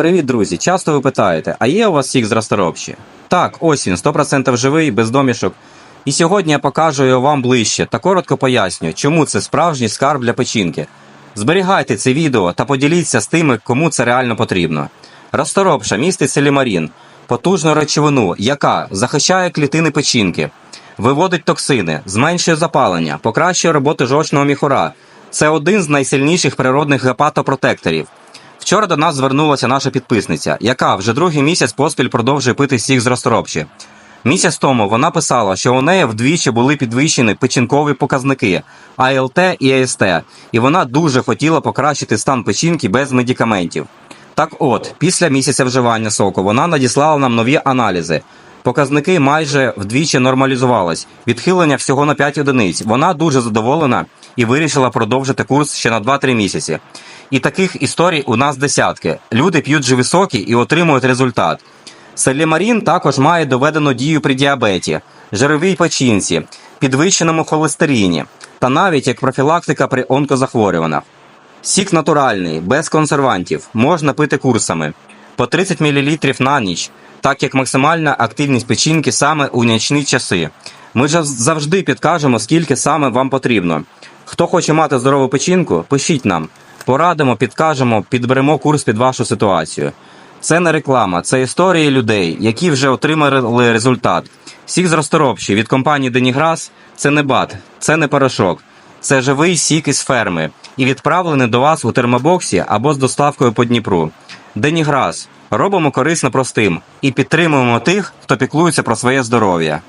Привіт, друзі! Часто ви питаєте, а є у вас сік з розторопші? Так, ось він, 100% живий, без домішок. І сьогодні я покажу його вам ближче та коротко поясню, чому це справжній скарб для печінки. Зберігайте це відео та поділіться з тими, кому це реально потрібно. Розторопша містить селімарін, потужну речовину, яка захищає клітини печінки, виводить токсини, зменшує запалення, покращує роботу жовчного міхура. Це один з найсильніших природних гепатопротекторів. Вчора до нас звернулася наша підписниця, яка вже другий місяць поспіль продовжує пити сік з розторопші. Місяць тому вона писала, що у неї вдвічі були підвищені печінкові показники АЛТ і АСТ, і вона дуже хотіла покращити стан печінки без медикаментів. Так от, після місяця вживання соку вона надіслала нам нові аналізи. Показники майже вдвічі нормалізувались, відхилення всього на 5 одиниць. Вона дуже задоволена і вирішила продовжити курс ще на 2-3 місяці. І таких історій у нас десятки. Люди п'ють живі соки і отримують результат. Селімарін також має доведену дію при діабеті, жировій печінці, підвищеному холестерині та навіть як профілактика при онкозахворюваннях. Сік натуральний, без консервантів, можна пити курсами по 30 мл на ніч, так як максимальна активність печінки саме у нічні часи. Ми ж завжди підкажемо, скільки саме вам потрібно. Хто хоче мати здорову печінку, пишіть нам. Порадимо, підкажемо, підберемо курс під вашу ситуацію. Це не реклама, це історії людей, які вже отримали результат. Сік з розторопші від компанії Деніграс це не бат, це не порошок. Це живий сік із ферми і відправлений до вас у термобоксі або з доставкою по Дніпру. Деніграс. Робимо корисно простим і підтримуємо тих, хто піклується про своє здоров'я.